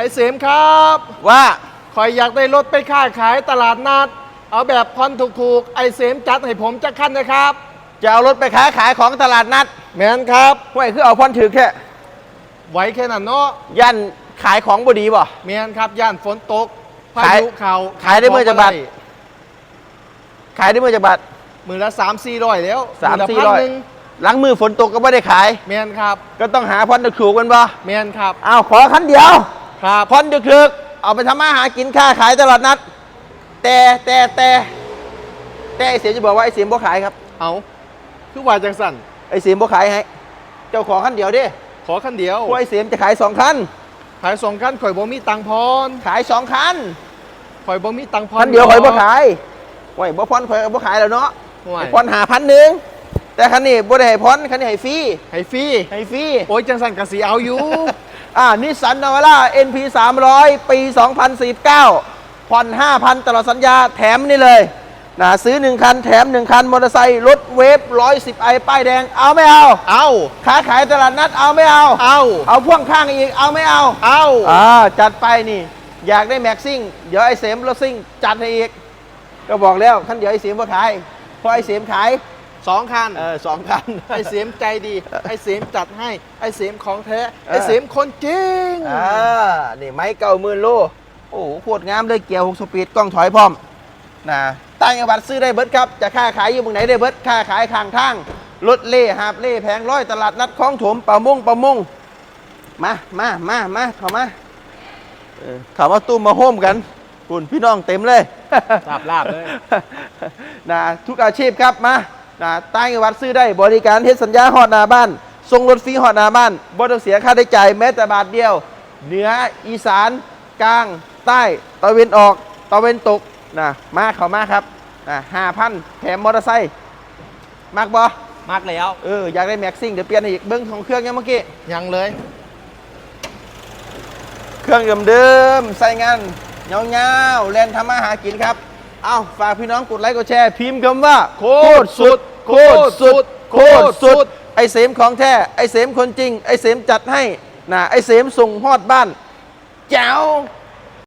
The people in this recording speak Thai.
ไอเสมครับว่าคอยอยากได้รถไปค้าขายตลาดนัด เอาแบบผ่อนถูกๆไอเสมจัดให้ผมจักคันนะครับ จะเอารถไปค้าขายของตลาดนัดแมนครับห้วยคือเอาพอนถือแค่ไหวแค่นั้นเนาะย่านขายของบดีบ่ แมนครับย่านฝนตกพาขาย ยุเขาขายได้เมื่อจะบาทขายได้เมื่อจะบาทมือละสามสี่ร้อยแล้วสามละสี่พันร้อยหนึ่งหลังมือฝนตกก็ไม่ได้ขาย แมนครับก็ต้องหาพอนถูกๆกันบ่แมนครับอ้าวขอคันเดียว ครับพอนถูกๆเอาไปทำมาหากินค้าขายตลาดนัด แต่แต่แต่แต่ไอเสียมจะบอกว่าไอเสียมบ่ขายครับ เอาคือว่าจังสันไอเสียมบ่ขายให้เจ้าของคันเดียวเดิขอคันเดียวพวกไอเสียมจะขายสองคันขายสองคันข่อยบ่มีตังค์พรขายสองคันข่อยบ่มีตังค์พรคันเดียวข่อยบ่ขายโอ้ยบ่พอนข่อยก็บ่ขายแล้วเนาะห่วยให้พอนหาพันหนึ่งแต่คันนี้บ่ได้ให้พอนคันนี้ให้ฟรีให้ฟรีให้ฟรีโอ้ยจังสันกะสีเอาอยู่ อ่านิสสันนาวาร่า NP 300 ปี 2049 ผ่อน 5,000 ตลอดสัญญาแถมนี่เลยนะซื้อ 1 คัน แถม 1 คัน มอเตอร์ไซค์รถเวฟ110 ไอ ป้ายแดง เอาไม่เอา เอาค้าขายตลาดนัดเอาไม่เอา เอา เอาพ่วงข้างอีก เอาไม่เอา เอาอ่าจัดไปนี่ อยากได้แม็กซิ่ง เดี๋ยวไอ้เสมรถซิ่ง จัดให้อีก ก็บอกแล้วคันเดี๋ยวไอ้เสมมาขายเพราะไอ้เสมขาย สองคันเออสองคัน ไอเสียมใจดี ไอเสียมจัดให้ ไอเสียมของแท้เออไอเสียมคนจริงอ่านี่ไม้เก่าหมื่นโล โอ้โหโคตรงามเลยเกียร์หกสปีดกล้องถอยพร้อมนะต่างจังหวัดซื้อได้เบิดครับ จะค้าขายอยู่เมืองไหนได้เบิดค้าขายข้างทางรถเล่หาบเล่แผงร้อยตลาดนัดคลองถมป่ามงป่ามงมามามามาเข้ามาเออเข้ามาตุ้มมาโฮมกันคุณพี่น้องเต็มเลยลาบลาบเลยนะทุกอาชีพครับมา นะต่างจังหวัดซื้อได้บริการเฮ็ดสัญญาหอดหนาบ้านส่งรถฟรีหอดหนาบ้านบ่ต้องเสียค่าใช้จ่ายแม้แต่บาทเดียว เหนืออีสาน กลาง ใต้ตะเวนออกตะเวนตกนะมาเข้ามาครับนะห้าพันแถมมอเตอร์ไซค์มากบอมากแล้วเอออยากได้แม็กซิ่งเดี๋ยวเปลี่ยนให้อีกเบิ้งของเครื่องยังเมื่อกี้ยังเลย เครื่องเดิมๆใส่งานเงาๆแลนทำมาหากินครับ เอาฝากพี่น้องกดไลค์กดแชร์ พิมพ์คำว่า โคตรสุด โคตรสุด โคตรสุด ไอเสมของแท้ ไอเสมคนจริง ไอเสมจัดให้นะไอเสมส่งฮอดบ้านแจ๋ว